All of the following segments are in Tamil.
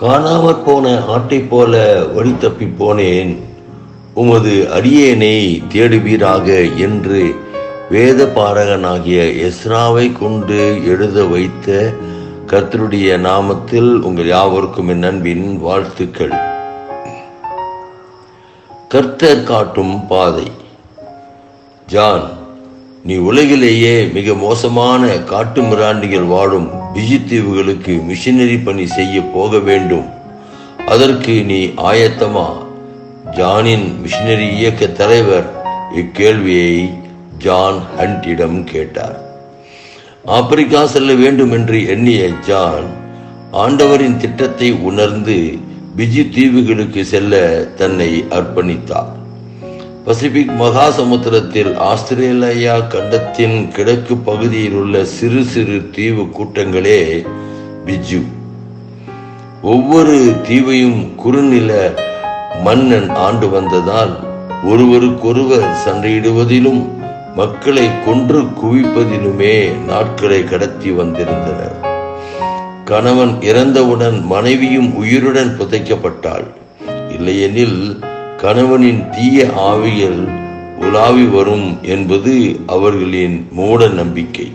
காணாமற் போன ஆட்டைப் போல வழி தப்பிப் போனேன். உமது அடியேனை தேடுவீராக என்று வேத பாரகனாகிய எஸ்ராவை கொண்டு எழுத வைத்த கர்த்தருடைய நாமத்தில் உங்கள் யாவருக்கும் என் அன்பின் வாழ்த்துக்கள். கர்த்தர் காட்டும் பாதை. ஜான் நீ உலகிலேயே மிக மோசமான காட்டு மிராண்டிகள் வாழும் பிஜி தீவுகளுக்கு மிஷினரி பணி செய்ய போக வேண்டும். அதற்கு நீ ஆயத்தமா? ஜானின் மிஷினரி இயக்க தலைவர் இக்கேள்வியை ஜான் ஹண்டிடம் கேட்டார். ஆப்பிரிக்கா செல்ல வேண்டும் என்று எண்ணிய ஜான் ஆண்டவரின் திட்டத்தை உணர்ந்து பிஜி தீவுகளுக்கு செல்ல தன்னை அர்ப்பணித்தார். பசிபிக் மகா சமுத்திரத்தில் ஆஸ்திரேலியா கண்டத்தின் கிழக்கு பகுதியில் உள்ள சிறு சிறு தீவு கூட்டங்களே பிஜு. ஒவ்வொரு தீவையும் குறுநில மன்னன் ஆண்டு வந்ததால் ஒருவருக்கொருவர் சண்டையிடுவதிலும் மக்களை கொன்று குவிப்பதிலுமே நாட்களை கடத்தி வந்திருந்தனர். கணவன் இறந்தவுடன் மனைவியும் உயிருடன் புதைக்கப்பட்டாள். இல்லையெனில் கணவனின் தீய ஆவிகள் உலாவி வரும் என்பது அவர்களின் மூட நம்பிக்கை.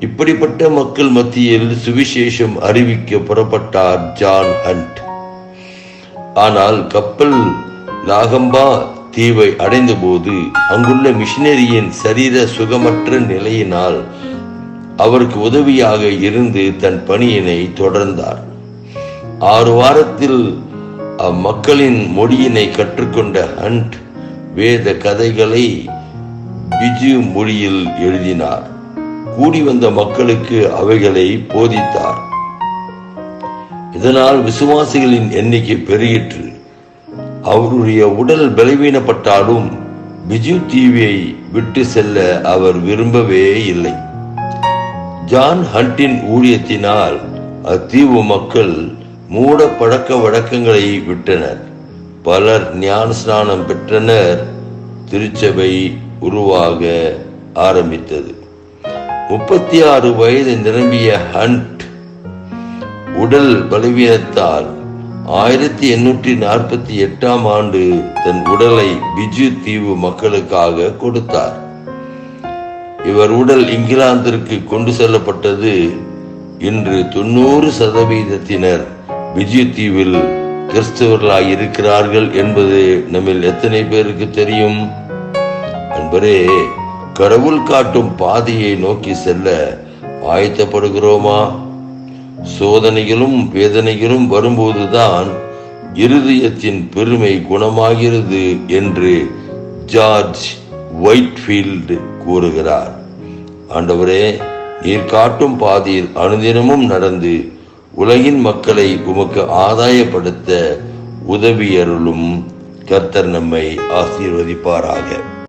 இப்படிப்பட்ட மக்கள் மத்தியில் சுவிசேஷம் அறிவிக்க புறப்பட்டார் ஜான் ஹண்ட். ஆனால் கப்பல் லாகம்பா தீவை அடைந்தபோது அங்குள்ள மிஷினரியின் சரீர சுகமற்ற நிலையினால் அவருக்கு உதவியாக இருந்து தன் பணியினை தொடர்ந்தார். ஆறு வாரத்தில் அம்மக்களின் மொழியினை கற்றுக்கொண்ட ஹண்ட் வேத கதைகளை பிஜு மொழியில் எழுதினார். கூடி வந்த மக்களுக்கு அவைகளை போதித்தார். இதனால் விசுவாசிகளின் எண்ணிக்கை பெருகிற்று. அவருடைய உடல் பலவீனப்பட்டாலும் பிஜு தீவை விட்டு செல்ல அவர் விரும்பவே இல்லை. ஜான் ஹண்டின் ஊழியத்தினால் அத்தீவு மக்கள் மூட பழக்க வழக்கங்களை விட்டனர். பலர் ஞான ஸ்நானம் பெற்றனர். திருச்சபை உருவாக ஆரம்பித்தது. முப்பத்தி ஆறு வயது நிரம்பிய ஹண்ட் உடல் பலவீனத்தால் ஆயிரத்தி எண்ணூற்றி நாற்பத்தி எட்டாம் ஆண்டு தன் உடலை பிஜு தீவு மக்களுக்காக கொடுத்தார். இவர் உடல் இங்கிலாந்திற்கு கொண்டு செல்லப்பட்டது இன்று தொண்ணூறு சதவீதத்தினர் விஜயத்தீவில் தீவில் கிறிஸ்தவர்களாய் இருக்கிறார்கள் என்பது நம்மில் எத்தனை பேருக்கு தெரியும்? அன்பரே கடவுள் காட்டும் பாதையை நோக்கி செல்ல ஆயத்தப்படுகிறோமா? சோதனைகளும் வேதனைகளும் வரும்போதுதான் இருதயத்தின் பெருமை குணமாகிறது என்று ஜார்ஜ் ஒயிட்ஃபீல்டு கூறுகிறார். ஆண்டவரே நீர் காட்டும் பாதையில் அனுதினமும் நடந்து உலகின் மக்களை உமக்கு ஆதாயப்படுத்த உதவியருளும் கர்த்தர் நம்மை ஆசீர்வதிப்பாராக.